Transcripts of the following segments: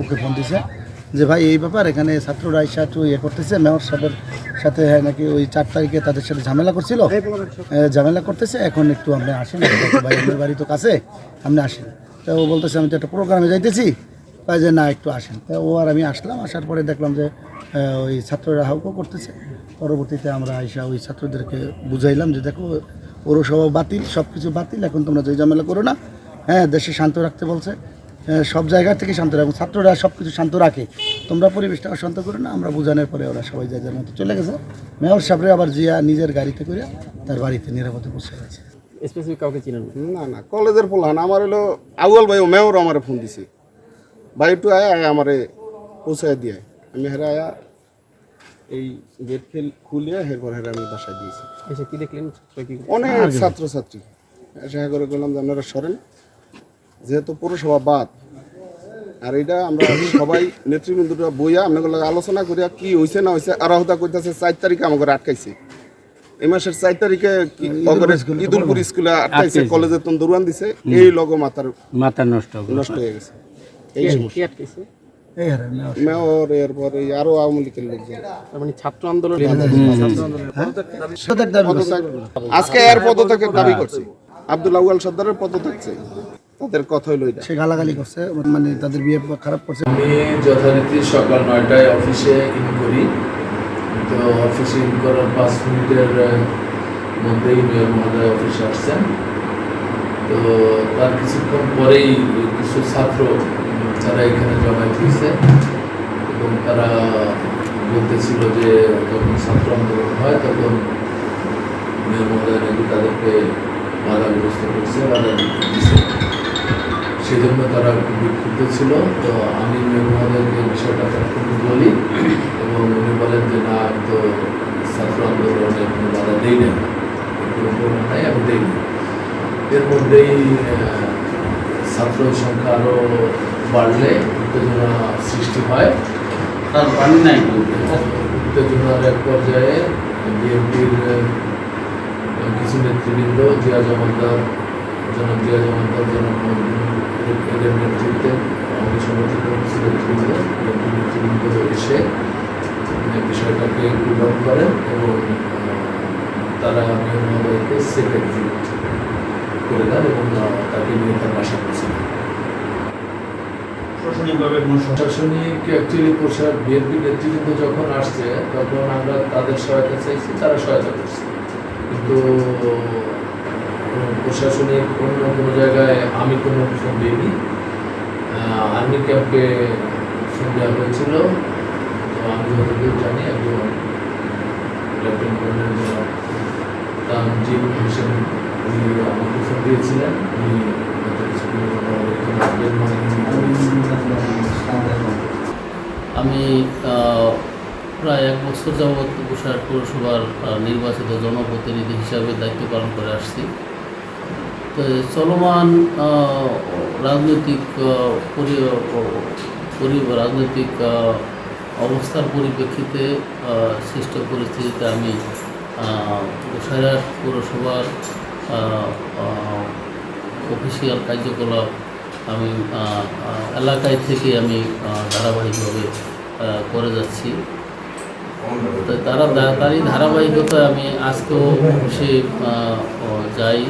ওকে phone দিছে যে ভাই এই ব্যাপার এখানে ছাত্ররা এসে একটু ইয়ে করতেছে মেয়র সাহেবের সাথে হ্যাঁ নাকি ওই চার তারিখে তাদের সাথে ঝামেলা করছিল। ঝামেলা করতেছে এখন একটু আপনি আসেন ভাই আপনার বাড়ি তো কাছে আপনি আসেন। তো ও বলতেছে আমি তো একটা প্রোগ্রামে যাইতেছি। তাই যে না একটু আসেন। তা ও আর আমি আসলাম আসার পরে দেখলাম যে ওই ছাত্ররা হাউকো করতেছে। পরবর্তীতে আমরা আইসা ওই ছাত্রদেরকে বুঝাইলাম যে দেখো পৌরসভা বাতিল সব কিছু বাতিল এখন তোমরা যে ঝামেলা করো না। হ্যাঁ দেশে শান্ত রাখতে বলছে। হ্যাঁ, সব জায়গা থেকে শান্ত রাখব ছাত্ররা সব কিছু শান্ত রাখে। তোমরা পরিবেশটা অশান্ত করো না আমরা বোঝানোর পরে ওরা সবাই যার যার মতো চলে গেছে। মেয়র সাহেবরে আবার জিয়া নিজের গাড়িতে করে তার বাড়িতে নিরাপদে বসে গেছে। স্পেসিফিক কাউকে চিনেন না? না না কলেজের পোলাহান আমার হলো আউয়াল ভাই মেয়র আমার ফোন দিছে। ভাই একটু আয়া আয়া আমারে পৌঁছায় দিয়ে আমি হেরা আয়া এই গেট খেল খুলিয়ে এরপর হেরা আমি বাসায় দিয়েছি। এসে কি দেখলেন? অনেক ছাত্রছাত্রী। করে বললাম যে আপনারা সরেন। যেহেতু পৌরসভা বাদ আর এটা আমরা সবাই নেতৃবৃন্দরা বইয়া আপনাদের লগে আলোচনা করিয়া কি হয়েছে না হয়েছে আর হতা কইতাছে চার তারিখে আমাকে আটকাইছে এই মাসের চার তারিখে ঈদুলপুর স্কুলে আটকাইছে কলেজের তন দৌড়ান দিছে। এই লগো মাথার মাথা নষ্ট নষ্ট হয়ে গেছে। এই কে- মেয়র এরপর আরও আওয়ামী লীগের লোকজন। মানে ছাত্র আন্দোলন। পদত্যাগ- আজকে এর পদত্যাগের দাবি করছে। আব্দুল আউয়াল সর্দারের পদত্যাগ চাই তাদের কথা হইল সে গালাগালি করছে মানে তাদের বিয়ে খারাপ করছে। আমি যথারীতি সকাল নয়টায় অফিসে ইন করি। তো অফিসে ইন করার পাঁচ মিনিটের মধ্যেই মেয়র মহোদয় অফিসে আসছেন। তো তার কিছুক্ষণ পরেই কিছু ছাত্র যারা এখানে জমায়েত হয়েছে এবং তারা বলতেছিল যে যখন ছাত্র আন্দোলন হয় তখন মেয়র তাদেরকে বাধাগ্রস্ত করছে, বাধা দিচ্ছে সেজন্য তারা খুব বিক্ষুব্ধ ছিল। তো আমি মেয়র মহোদয়কে বিষয়টা খুব বলি এবং উনি বলেন যে, না, আমি তো ছাত্র আন্দোলনে কোনো বাধা দিই না কোনো আমি দিই না এর মধ্যেই ছাত্র সংখ্যা আরও বাড়লে উত্তেজনা সৃষ্টি হয়। তার পানি নাই উত্তেজনার এক পর্যায়ে বিএনপির কিছু নেতৃবৃন্দ জিয়া জমাদ্দার জনাব জিয়া জমাদ্দার জনাব এদের নেতৃত্বে আমাদের সমর্থিত কিছু নেতৃবৃন্দ নেতৃবৃন্দ এসে বিষয়টাকে কুলডাউন করেন এবং তারা সেফ এক্সিট করে দেন এবং তাকে নিয়ে তার বাসা পৌঁছে প্রশাসনিকভাবে প্রশাসনিক অ্যাকচুয়ালি প্রশাসন বিএনপি নেতৃবৃন্দ যখন আসছে, তখন আমরা তাদের সহায়তা চাইছি, তারা সহায়তা করছে। কিন্তু প্রশাসনিক অন্য কোনো জায়গায় আমি কোনো ফোন দিইনি। আর্মি ক্যাম্পে ফোন দেওয়া হয়েছিল। তো আমি যতদূর জানি, একজন লেফটেন্যান্ট কর্নেল তানজিম হোসেন, উনি আমাকে ফোন দিয়েছিলেন। উনি আমি প্রায় এক বছর যাবৎ বসিরহাট পৌরসভার নির্বাচিত জনপ্রতিনিধি হিসাবে দায়িত্ব পালন করে আসছি। তো চলমান রাজনৈতিক রাজনৈতিক অবস্থার পরিপ্রেক্ষিতে সৃষ্ট পরিস্থিতিতে আমি আহ, পৌরসভার অফিসিয়াল কার্যকলাপ আমি এলাকায় থেকে আমি ধারাবাহিকভাবে করে যাচ্ছি। তো তারা তারই ধারাবাহিকতায় আমি আজকেও ও যাই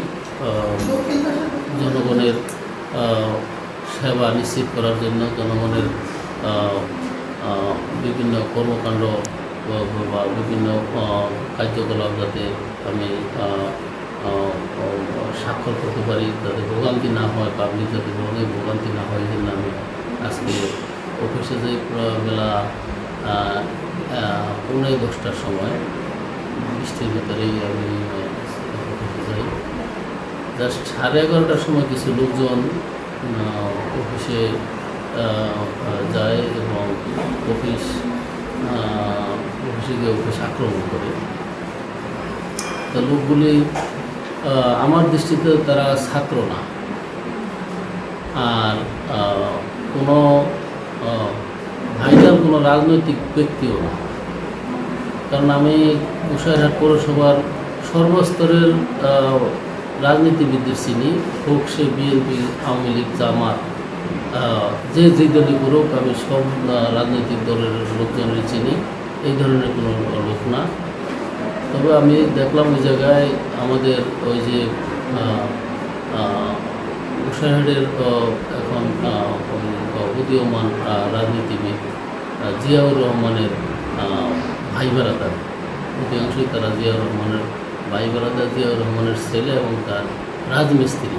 জনগণের সেবা নিশ্চিত করার জন্য জনগণের বিভিন্ন কর্মকাণ্ড বা- বিভিন্ন কার্যকলাপ যাতে আমি স্বাক্ষর করতে পারি, যাতে ভোগান্তি না হয় পাবলিক যাতে ভোগান্তি না হয় জন্য আমি আজকে অফিসে প্রায় বেলা আহ, আহ, পৌনে দশটার সময় বৃষ্টির ভিতরেই আমি অফিসে যাই। জাস্ট সাড়ে এগারোটার সময় কিছু লোকজন অফিসে যায় এবং অফিস অফিসে গিয়ে অফিস আক্রমণ করে। তো লোকগুলি আমার দৃষ্টিতে তারা ছাত্র না। আর কোনো কোনো রাজনৈতিক ব্যক্তিও না। কারণ আমি গোসাইরহাট পৌরসভার সর্বস্তরের রাজনীতিবিদদের চিনি। হোক সে বিএনপি, আওয়ামী লীগ, জামাত যে যে দলই করুক, আমি সব রাজনৈতিক দলের লোকজনের চিনি। এই ধরনের কোনো লোক না। তবে আমি দেখলাম ওই জায়গায় আমাদের ওই যে গোসাইহাটের এখন উদীয়মান রাজনীতিবিদ জিয়াউর রহমানের ভাই বেড়াদার অধিকাংশই তারা জিয়াউর রহমানের ভাই বেড়াদার জিয়াউর রহমানের ছেলে এবং তার রাজমিস্ত্রি।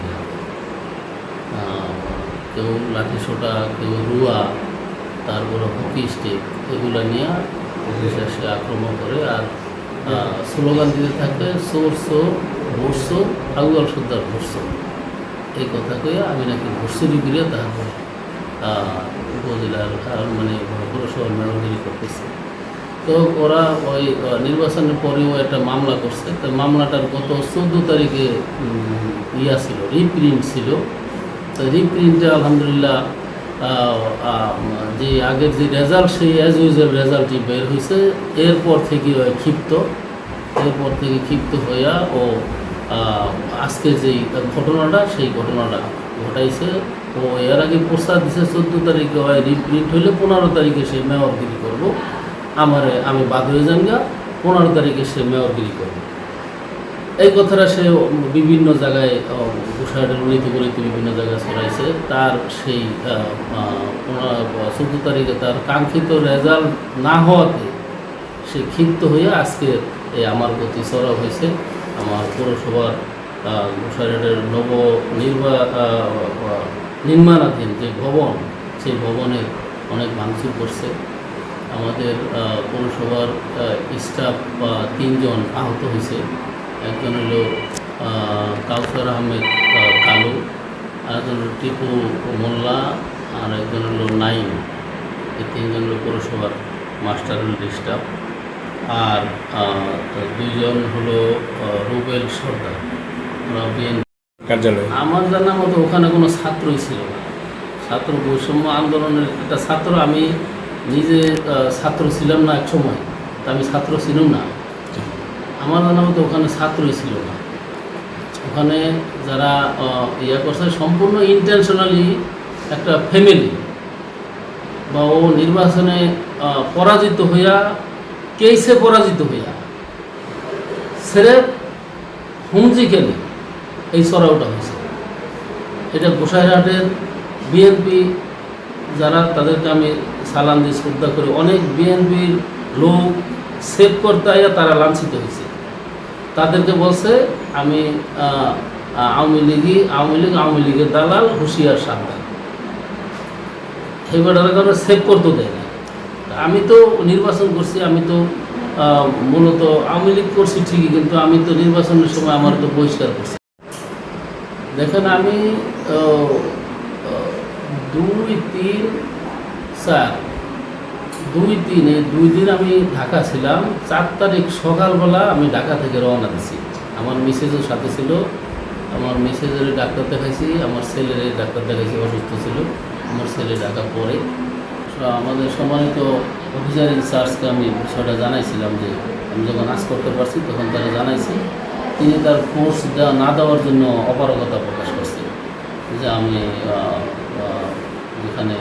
কেউ লাঠি সোটা কেউ রুয়া, তারপরে হকি স্টিক, এগুলো নিয়ে অফিসে এসে আক্রমণ করে। আর স্লোগান দিতে থাকে সোর সোর ভোরসো আগুয়াল সর্দার ভোরসো এই কথা কয়ে আমি নাকি ভোরসুরি করে তারপর উপজেলার মানে পৌরসভার মেয়রগিরি করতেছে। তো ওরা ওই নির্বাচনের পরেও একটা মামলা করছে। তো মামলাটার গত চোদ্দ তারিখে ইয়া ছিল রিপ্রিন্ট ছিল। তো রিপ্রিন্টে আলহামদুলিল্লাহ যে আগের যে রেজাল্ট সেই অ্যাজ ইউজুয়াল রেজাল্টই বের হয়েছে এরপর থেকে ক্ষিপ্ত। এরপর থেকে ক্ষিপ্ত হইয়া ও আজকে যেই ঘটনাটা, সেই ঘটনাটা ঘটাইছে। ও এর আগে প্রস্তাব দিছে চোদ্দ তারিখে হয় রিপ্রিন্ট হইলে পনেরো তারিখে সে মেয়রগিরি করব। আমারে, আমি বাদ হয়ে যান গা পনেরো তারিখে সে মেয়রগিরি করবে। এই কথাটা সে বিভিন্ন জায়গায় গোসাইডের উন্নীতি গলিতে বিভিন্ন জায়গায় ছড়াইছে। তার সেই চোদ্দ তারিখে তার কাঙ্ক্ষিত রেজাল্ট না হওয়াতে সে ক্ষিপ্ত হয়ে আজকে এই আমার প্রতি চড়া হয়েছে। আমার পৌরসভার গোসাইডের নব নির্বা নির্মাণাধীন যে ভবন, সেই ভবনে অনেক ভাঙচুর করছে। আমাদের পৌরসভার স্টাফ বা তিনজন আহত হয়েছে। একজন হলো কাউসার আহমেদ কালু, আরেকজন হলো টিপু মোল্লা আর একজন হলো নাইম। এই তিনজন হলো পৌরসভার মাস্টার স্টাফ আর দুইজন হলো রুবেল সর্দার। কার্যালয়? আমার জানা মতো ওখানে কোনো ছাত্রই ছিল না। ছাত্র বৈষম্য আন্দোলনের একটা ছাত্র আমি নিজে ছাত্র ছিলাম না এক সময় তা আমি ছাত্র ছিলাম না। আমার জানা মতো ওখানে ছাত্রই ছিল না। ওখানে যারা ইয়ে করছে সম্পূর্ণ ইন্টেনশনালি একটা ফ্যামিলি বা ও নির্বাচনে পরাজিত হইয়া কেসে পরাজিত হইয়া সেরে হুমজি খেলে। এই সরাওটা হয়েছে। এটা গোসাইরহাটের বিএনপি যারা, তাদেরকে আমি সালাম দিয়ে শ্রদ্ধা করি। অনেক বিএনপির লোক সেভ করতে আইয়া তারা লাঞ্ছিত হয়েছে। তাদেরকে বলছে, আমি আওয়ামী লীগই, আওয়ামী লীগ, আওয়ামী লীগের দালাল, হুঁশিয়ার সাবধান এবার কারণে সেভ করতে দেয় না। আমি তো নির্বাচন করছি, আমি তো মূলত আওয়ামী লীগ করছি ঠিকই, কিন্তু আমি তো নির্বাচনের সময় আমার তো বহিষ্কার করছি। দেখেন আমি দুই তিন চার দুই তিন দুই দিন আমি ঢাকা ছিলাম। চার তারিখ সকালবেলা আমি ঢাকা থেকে রওনা দিছি। আমার মিসেজও সাথে ছিল, আমার মিসেজের ডাক্তার দেখাইছি, আমার ছেলের ডাক্তার দেখাইছি, অসুস্থ ছিল। আমার ছেলে ঢাকা পরে আমাদের সম্মানিত অফিসার ইনচার্জকে আমি বিষয়টা জানাইছিলাম যে, আমি যখন আজ করতে পারছি, তখন তারা জানাইছি। তিনি তার কোর্স দেওয়া না দেওয়ার জন্য অপারগতা প্রকাশ করছে যে আমি যেখানে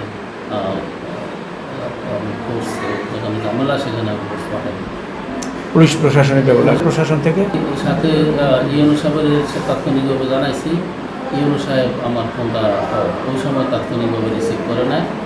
কোর্স যেখানে ঝামেলা সেখানে আমি কোর্স পাঠাই পুলিশ প্রশাসনের ব্যবস্থা প্রশাসন থেকে? সাথে ইউনো সাহেবের তাৎক্ষণিকভাবে জানাইছি। ইউনো সাহেব আমার ফোনটা ওই সময় তাৎক্ষণিকভাবে রিসিভ করে নেয়